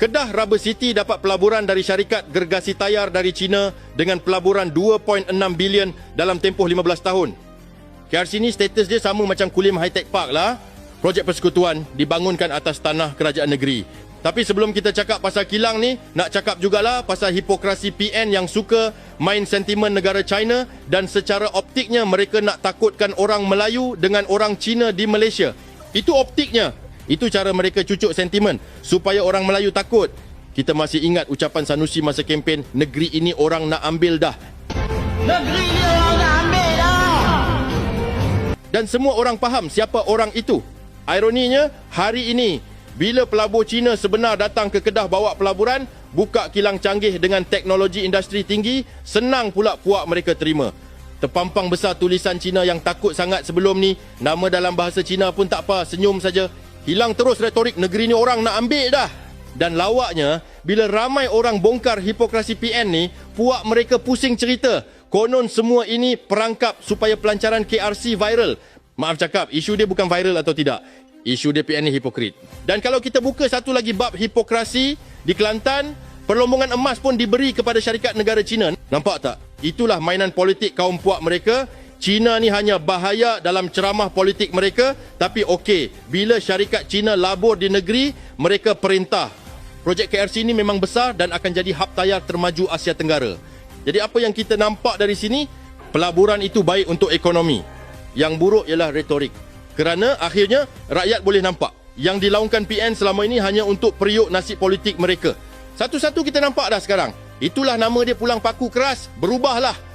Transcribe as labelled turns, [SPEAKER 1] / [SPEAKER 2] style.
[SPEAKER 1] Kedah Rubber City dapat pelaburan dari syarikat gergasi tayar dari China dengan pelaburan 2.6 bilion dalam tempoh 15 tahun. KRC ni status dia sama macam Kulim High Tech Park lah. Projek persekutuan dibangunkan atas tanah kerajaan negeri. Tapi sebelum kita cakap pasal kilang ni, nak cakap jugalah pasal hipokrasi PN yang suka main sentimen negara China dan secara optiknya mereka nak takutkan orang Melayu dengan orang Cina di Malaysia. Itu optiknya. Itu cara mereka cucuk sentimen supaya orang Melayu takut. Kita masih ingat ucapan Sanusi masa kempen, negeri ini orang nak ambil dah.
[SPEAKER 2] Negeri ni orang nak ambil dah.
[SPEAKER 1] Dan semua orang faham siapa orang itu. Ironinya, hari ini bila pelabur Cina sebenar datang ke Kedah bawa pelaburan, buka kilang canggih dengan teknologi industri tinggi, senang pula puak mereka terima. Terpampang besar tulisan Cina yang takut sangat sebelum ni, nama dalam bahasa Cina pun tak apa, senyum saja. Hilang terus retorik negeri ni orang nak ambil dah. Dan lawaknya, bila ramai orang bongkar hipokrasi PN ni, puak mereka pusing cerita. Konon semua ini perangkap supaya pelancaran KRC viral. Maaf cakap, isu dia bukan viral atau tidak. Isu dia PN ni hipokrit. Dan kalau kita buka satu lagi bab hipokrasi di Kelantan, perlombongan emas pun diberi kepada syarikat negara Cina. Nampak tak? Itulah mainan politik kaum puak mereka Cina ni hanya bahaya dalam ceramah politik mereka tapi okey bila syarikat Cina labur di negeri mereka perintah. Projek KRC ini memang besar dan akan jadi hub tayar termaju Asia Tenggara. Jadi apa yang kita nampak dari sini pelaburan itu baik untuk ekonomi. Yang buruk ialah retorik. Kerana akhirnya rakyat boleh nampak. Yang dilaungkan PN selama ini hanya untuk periuk nasib politik mereka. Satu-satu kita nampak dah sekarang. Itulah nama dia pulang paku keras. Berubahlah